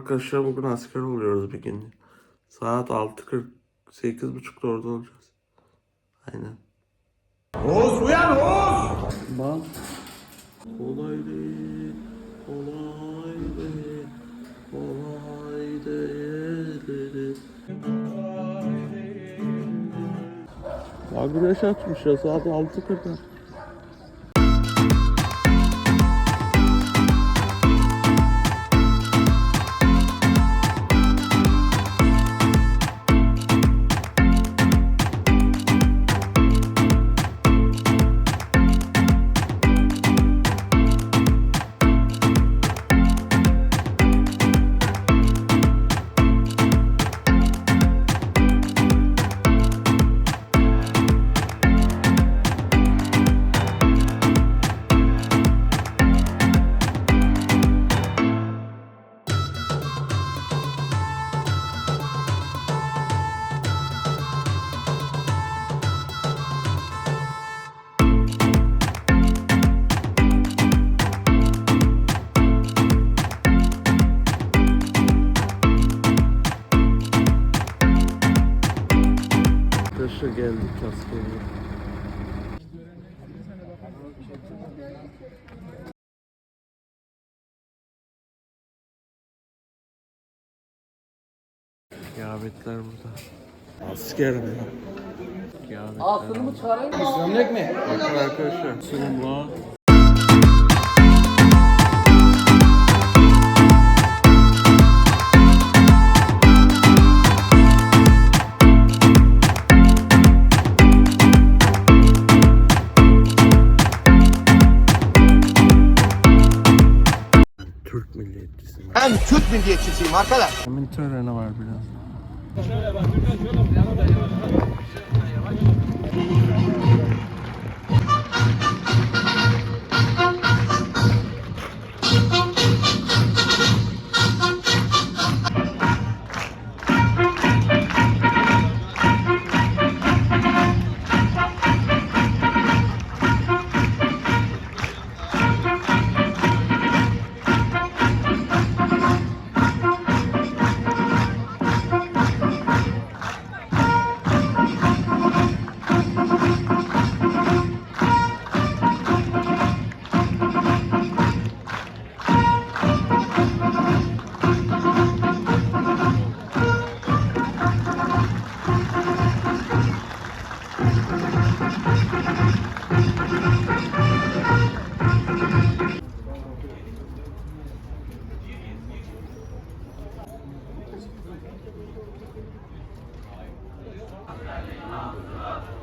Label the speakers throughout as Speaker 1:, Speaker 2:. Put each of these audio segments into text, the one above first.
Speaker 1: Arkadaşlar bugün asker oluyoruz bir gün. Saat 6.40 8.30'da orada olacağız. Aynen.
Speaker 2: Oğuz uyan Oğuz!
Speaker 1: Bak. Kolay değil. Kolay değil. Kolay değil. Ya güneş açmış ya saat 6.40'da. Kıyafetler burada. Asker mi? Kıyafetler.
Speaker 3: Aslını mı çıkarayım? Mı?
Speaker 1: Bakın arkadaşlar. Sunumla.
Speaker 2: Ben Türk milliyetçisiyim arkadaş.
Speaker 1: Kimin töreni var biraz?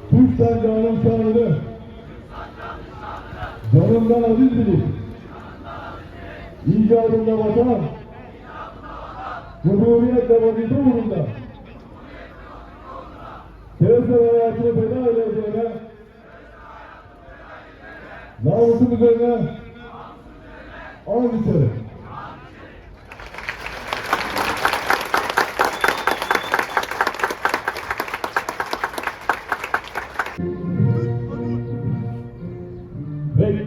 Speaker 4: Türk sancağının şanını canından aziz bilip icadında vatan. Cumhuriyet ve vazife uğrunda Teresa hayatını feda edeceğine namusum üzerine. And içerim. Ve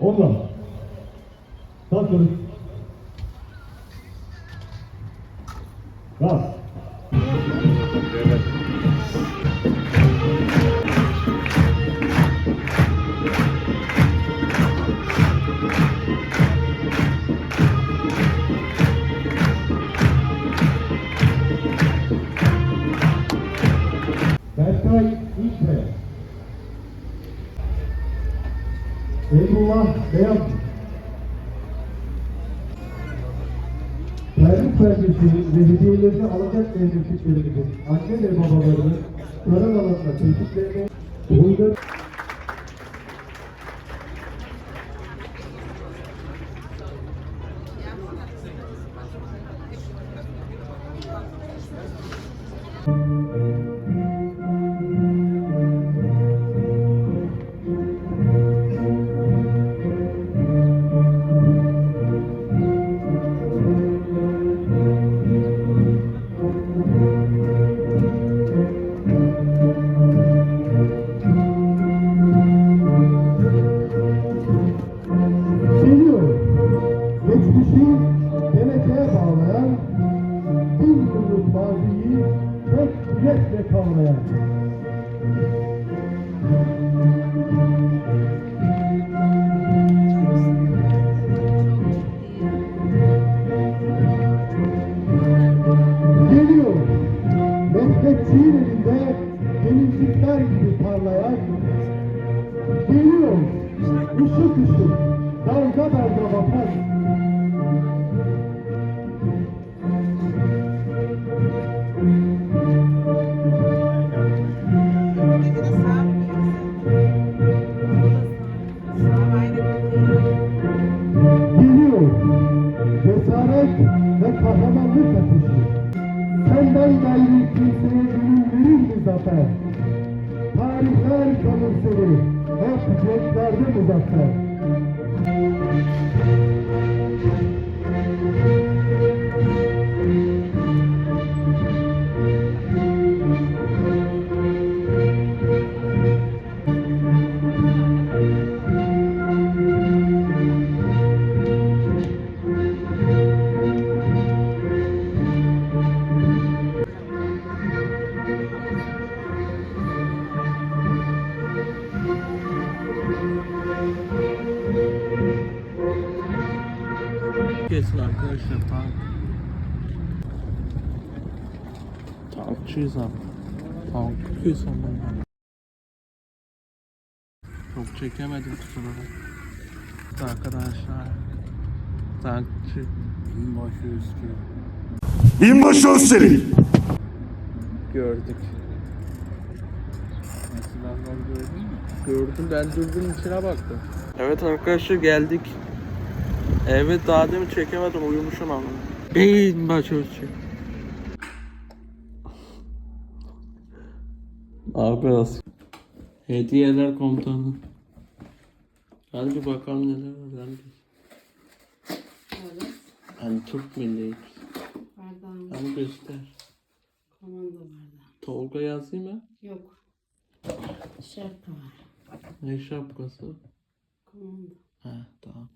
Speaker 4: ondan Tatlınız Gaz Berkay Emrullah Beyaz. Terlik perdesi ve hediyelerini alacak evliliklerimizin anne ve babalarını karar alanına tehditlerine uygun Oh, man. Kahramanlık ateşi. Senden gayrı kimseye gönül verir mi zafer? Tarihler kalır seni. Hep renklerde muzaffer.
Speaker 1: Kesin arkadaşlar tank. Tankçıyız abi. Tankçıyız ama. Çok çekemedim kusura bakma. Arkadaşlar. Tankçı.
Speaker 3: Binbaşı Öztürk.
Speaker 2: Binbaşı Özçelik.
Speaker 1: Gördük.
Speaker 3: Silahlar gördün mü?
Speaker 1: Gördüm ben durdum içine baktım. Evet arkadaşlar geldik. Evet daha demin çekemedim uyumuşum ama. İyi baş ölçü. Abi az. Hediyeler komutanı. Hadi bir bakalım neler var. Hadi.
Speaker 5: Evet.
Speaker 1: Hani Türk milliyiz.
Speaker 5: Bardağım.
Speaker 1: Hani göster.
Speaker 5: Komando bardağı.
Speaker 1: Tolga yazayım mı?
Speaker 5: Yok. Şapka var.
Speaker 1: Ne şapkası?
Speaker 5: Komando.
Speaker 1: Ha tamam.